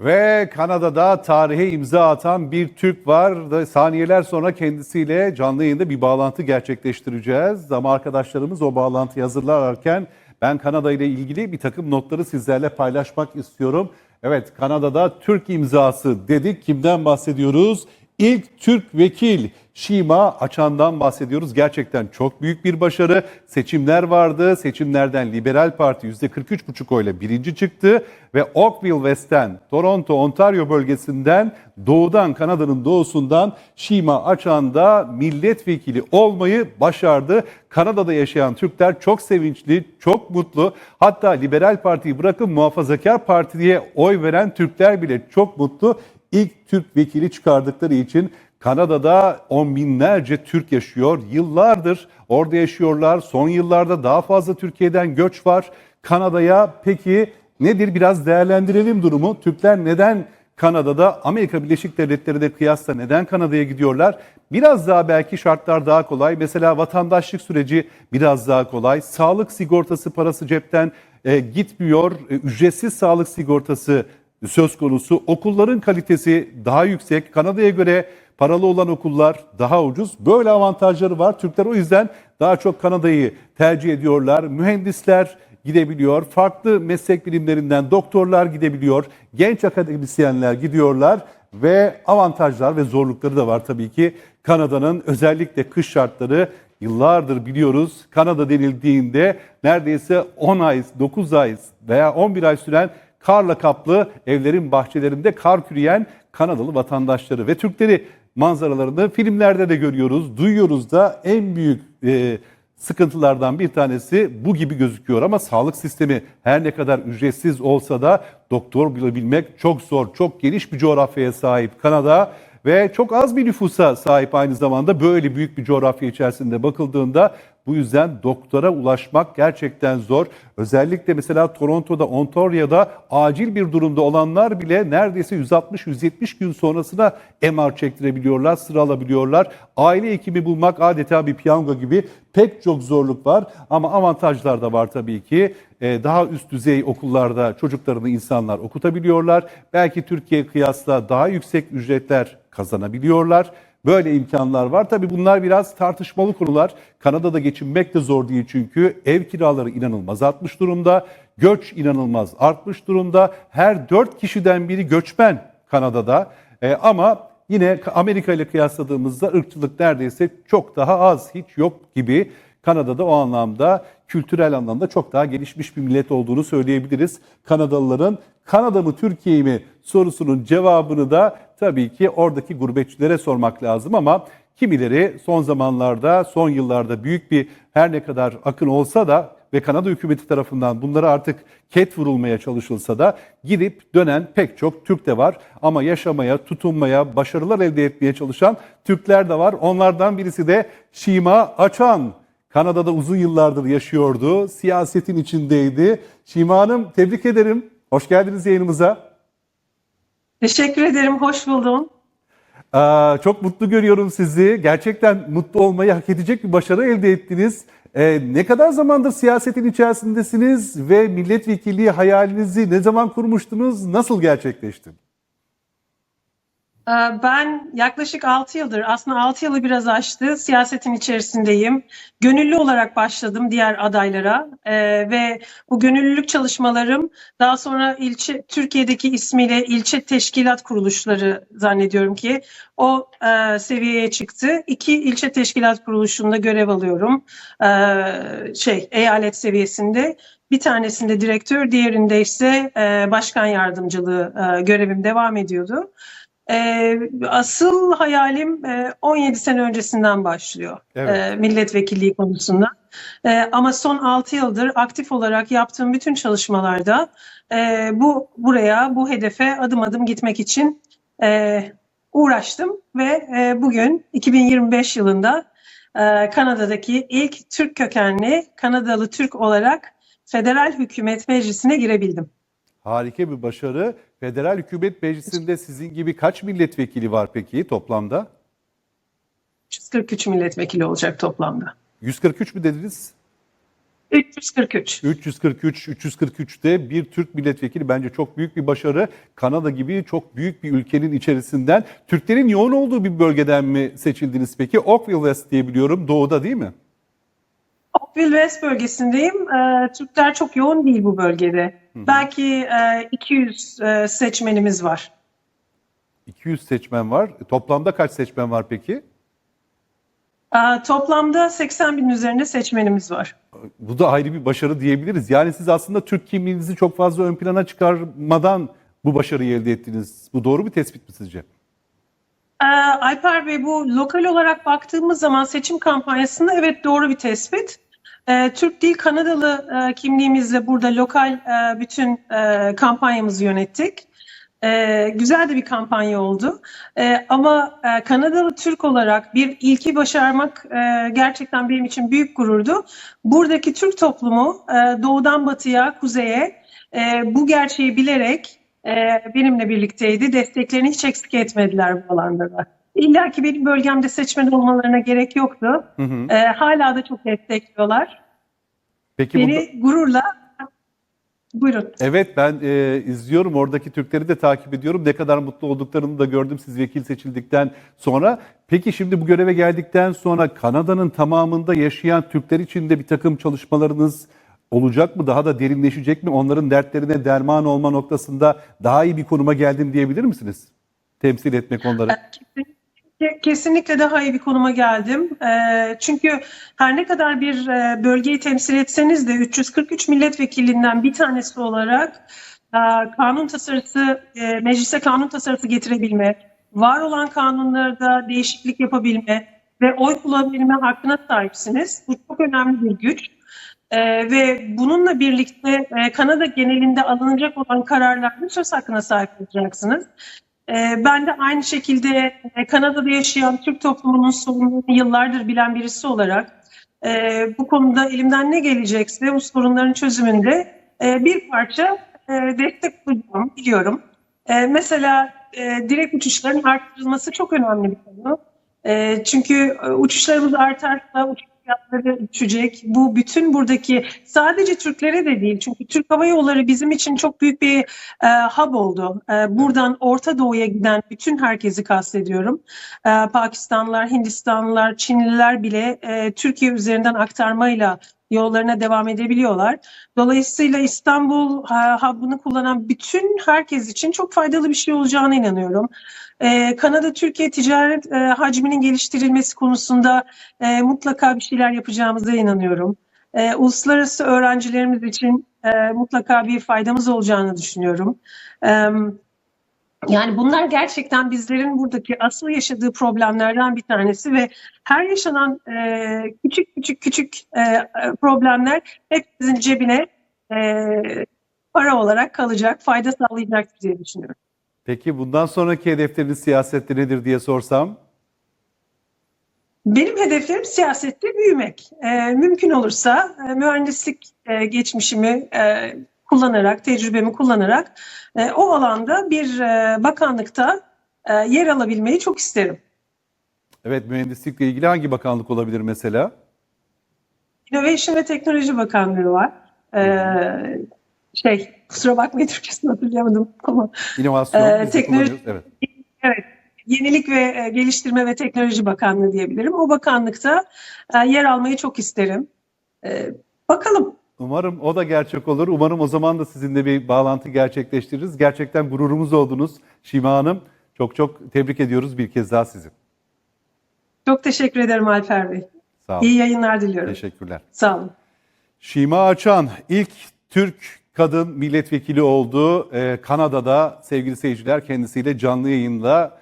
Ve Kanada'da tarihe imza atan bir Türk var. Saniyeler sonra kendisiyle canlı yayında bir bağlantı gerçekleştireceğiz. Ama arkadaşlarımız o bağlantıyı hazırlarken ben Kanada ile ilgili bir takım notları sizlerle paylaşmak istiyorum. Evet Kanada'da Türk imzası dedik. Kimden bahsediyoruz? İlk Türk vekil Şima Açan'dan bahsediyoruz. Gerçekten çok büyük bir başarı. Seçimler vardı. Seçimlerden Liberal Parti %43,5 oyla birinci çıktı. Ve Oakville West'ten, Toronto, Ontario bölgesinden, doğudan, Kanada'nın doğusundan Şima Açan da milletvekili olmayı başardı. Kanada'da yaşayan Türkler çok sevinçli, çok mutlu. Hatta Liberal Parti'yi bırakın Muhafazakar Parti'ye oy veren Türkler bile çok mutlu ilk Türk vekili çıkardıkları için Kanada'da on binlerce Türk yaşıyor. Yıllardır orada yaşıyorlar. Son yıllarda daha fazla Türkiye'den göç var. Kanada'ya peki nedir biraz değerlendirelim durumu. Türkler neden Kanada'da Amerika Birleşik Devletleri de kıyasla neden Kanada'ya gidiyorlar? Biraz daha belki şartlar daha kolay. Mesela vatandaşlık süreci biraz daha kolay. Sağlık sigortası parası cepten e, gitmiyor. E, ücretsiz sağlık sigortası söz konusu. Okulların kalitesi daha yüksek. Kanada'ya göre paralı olan okullar daha ucuz. Böyle avantajları var. Türkler o yüzden daha çok Kanada'yı tercih ediyorlar. Mühendisler gidebiliyor. Farklı meslek bilimlerinden doktorlar gidebiliyor. Genç akademisyenler gidiyorlar ve avantajlar ve zorlukları da var tabii ki. Kanada'nın özellikle kış şartları yıllardır biliyoruz. Kanada denildiğinde neredeyse 10 ay, 9 ay veya 11 ay süren karla kaplı evlerin bahçelerinde kar küreyen Kanadalı vatandaşları ve Türkleri manzaralarını filmlerde de görüyoruz, duyuyoruz da en büyük e, sıkıntılardan bir tanesi bu gibi gözüküyor ama sağlık sistemi her ne kadar ücretsiz olsa da doktor bulabilmek çok zor. Çok geniş bir coğrafyaya sahip Kanada ve çok az bir nüfusa sahip aynı zamanda böyle büyük bir coğrafya içerisinde bakıldığında bu yüzden doktora ulaşmak gerçekten zor. Özellikle mesela Toronto'da, Ontario'da acil bir durumda olanlar bile neredeyse 160-170 gün sonrasına MR çektirebiliyorlar, sıra alabiliyorlar. Aile hekimi bulmak adeta bir piyango gibi pek çok zorluk var ama avantajlar da var tabii ki. Ee, daha üst düzey okullarda çocuklarını insanlar okutabiliyorlar. Belki Türkiye kıyasla daha yüksek ücretler kazanabiliyorlar. Böyle imkanlar var. Tabii bunlar biraz tartışmalı konular. Kanada'da geçinmek de zor değil çünkü ev kiraları inanılmaz artmış durumda. Göç inanılmaz artmış durumda. Her dört kişiden biri göçmen Kanada'da. Ee, ama yine Amerika ile kıyasladığımızda ırkçılık neredeyse çok daha az, hiç yok gibi. Kanada'da o anlamda kültürel anlamda çok daha gelişmiş bir millet olduğunu söyleyebiliriz. Kanadalıların Kanada mı Türkiye mi sorusunun cevabını da tabii ki oradaki gurbetçilere sormak lazım ama kimileri son zamanlarda, son yıllarda büyük bir her ne kadar akın olsa da ve Kanada hükümeti tarafından bunlara artık ket vurulmaya çalışılsa da gidip dönen pek çok Türk de var. Ama yaşamaya, tutunmaya, başarılar elde etmeye çalışan Türkler de var. Onlardan birisi de Şima Açan. Kanada'da uzun yıllardır yaşıyordu. Siyasetin içindeydi. Şima Hanım tebrik ederim. Hoş geldiniz yayınımıza. Teşekkür ederim, hoş buldum. Aa, çok mutlu görüyorum sizi. Gerçekten mutlu olmayı hak edecek bir başarı elde ettiniz. Ee, ne kadar zamandır siyasetin içerisindesiniz ve milletvekilliği hayalinizi ne zaman kurmuştunuz? Nasıl gerçekleşti? Ee, Ben yaklaşık 6 yıldır, aslında 6 yılı biraz aştı, siyasetin içerisindeyim. Gönüllü olarak başladım diğer adaylara Ee, ve bu gönüllülük çalışmalarım daha sonra ilçe Türkiye'deki ismiyle ilçe teşkilat kuruluşları zannediyorum ki o e, seviyeye çıktı. İki ilçe teşkilat kuruluşunda görev alıyorum. Ee, şey eyalet seviyesinde. Bir tanesinde direktör, diğerinde ise e, başkan yardımcılığı e, görevim devam ediyordu. Ee, asıl hayalim e, 17 sene öncesinden başlıyor Evet. e, milletvekilliği konusunda. E, ama son 6 yıldır aktif olarak yaptığım bütün çalışmalarda e, bu buraya, bu hedefe adım adım gitmek için e, uğraştım ve e, bugün 2025 yılında e, Kanada'daki ilk Türk kökenli Kanadalı Türk olarak Federal Hükümet Meclisi'ne girebildim. Harika bir başarı. Federal Hükümet Meclisi'nde sizin gibi kaç milletvekili var peki toplamda? 143 milletvekili olacak toplamda. 143 mü dediniz? 343. 343, 343'te bir Türk milletvekili bence çok büyük bir başarı. Kanada gibi çok büyük bir ülkenin içerisinden. Türklerin yoğun olduğu bir bölgeden mi seçildiniz peki? Oakville West diye biliyorum doğuda değil mi? Oakville West bölgesindeyim. Ee, Türkler çok yoğun değil bu bölgede. Belki e, 200 e, seçmenimiz var. 200 seçmen var. Toplamda kaç seçmen var peki? Ee, toplamda 80 bin üzerinde seçmenimiz var. Bu da ayrı bir başarı diyebiliriz. Yani siz aslında Türk kimliğinizi çok fazla ön plana çıkarmadan bu başarıyı elde ettiniz. Bu doğru bir tespit mi sizce? Ee, Alper Bey bu lokal olarak baktığımız zaman seçim kampanyasında evet doğru bir tespit. Ee, Türk değil Kanadalı e, kimliğimizle burada lokal e, bütün e, kampanyamızı yönettik. Ee, güzel de bir kampanya oldu. Ee, ama Kanadalı Türk olarak bir ilki başarmak gerçekten benim için büyük gururdu. Buradaki Türk toplumu doğudan batıya, kuzeye bu gerçeği bilerek benimle birlikteydi. Desteklerini hiç eksik etmediler bu alanda da. İlla ki benim bölgemde seçmen olmalarına gerek yoktu. Hı hı. E, hala da çok destekliyorlar. Peki Beni bunda- gururla buyurun. Evet ben e, izliyorum oradaki Türkleri de takip ediyorum. Ne kadar mutlu olduklarını da gördüm siz vekil seçildikten sonra. Peki şimdi bu göreve geldikten sonra Kanada'nın tamamında yaşayan Türkler için de bir takım çalışmalarınız olacak mı? Daha da derinleşecek mi? Onların dertlerine derman olma noktasında daha iyi bir konuma geldim diyebilir misiniz? Temsil etmek onları. Kesinlikle, kesinlikle daha iyi bir konuma geldim. Ee, çünkü her ne kadar bir e, bölgeyi temsil etseniz de 343 milletvekilinden bir tanesi olarak e, kanun tasarısı, e, meclise kanun tasarısı getirebilme, var olan kanunlarda değişiklik yapabilme ve oy kullanabilme hakkına sahipsiniz. Bu çok önemli bir güç. Ee, ve bununla birlikte e, Kanada genelinde alınacak olan kararlarda söz hakkına sahip olacaksınız. Ee, Ben de aynı şekilde e, Kanada'da yaşayan Türk toplumunun sorunlarını yıllardır bilen birisi olarak e, bu konuda elimden ne gelecekse bu sorunların çözümünde e, bir parça destek olacağım biliyorum. Mesela direkt uçuşların arttırılması çok önemli bir konu. Çünkü uçuşlarımız artarsa uçuş fiyatları düşecek. Bu bütün buradaki sadece Türklere de değil. Çünkü Türk Hava Yolları bizim için çok büyük bir e, hub oldu. E, buradan Orta Doğu'ya giden bütün herkesi kastediyorum. E, Pakistanlılar, Hindistanlılar, Çinliler bile e, Türkiye üzerinden aktarmayla yollarına devam edebiliyorlar. Dolayısıyla İstanbul e, hub'ını kullanan bütün herkes için çok faydalı bir şey olacağına inanıyorum. E, Kanada-Türkiye ticaret e, hacminin geliştirilmesi konusunda mutlaka bir şeyler yapacağımıza inanıyorum. Uluslararası öğrencilerimiz için mutlaka bir faydamız olacağını düşünüyorum. E, yani bunlar gerçekten bizlerin buradaki asıl yaşadığı problemlerden bir tanesi ve her yaşanan e, küçük küçük küçük e, problemler hepimizin cebine e, para olarak kalacak, fayda sağlayacaktır diye düşünüyorum. Peki bundan sonraki hedefleriniz siyasette nedir diye sorsam? Benim hedeflerim siyasette büyümek. E, mümkün olursa e, mühendislik e, geçmişimi e, kullanarak, tecrübemi kullanarak e, o alanda bir e, bakanlıkta e, yer alabilmeyi çok isterim. Evet mühendislikle ilgili hangi bakanlık olabilir mesela? Innovation ve Teknoloji Bakanlığı var. E, şey, kusura bakmayın Türkçesini hatırlayamadım ama İnovasyon, Ee, teknoloji-. Evet. Evet, Yenilik ve e, Geliştirme ve Teknoloji Bakanlığı diyebilirim. O bakanlıkta e, yer almayı çok isterim. E, bakalım. Umarım o da gerçek olur. Umarım o zaman da sizinle bir bağlantı gerçekleştiririz. Gerçekten gururumuz oldunuz Şima Hanım. Çok çok tebrik ediyoruz bir kez daha sizi. Çok teşekkür ederim Alper Bey. Sağ olun. İyi yayınlar diliyorum. Teşekkürler. Sağ olun. Şima Açan ilk Türk kadın milletvekili oldu. Ee, Kanada'da sevgili seyirciler kendisiyle canlı yayınla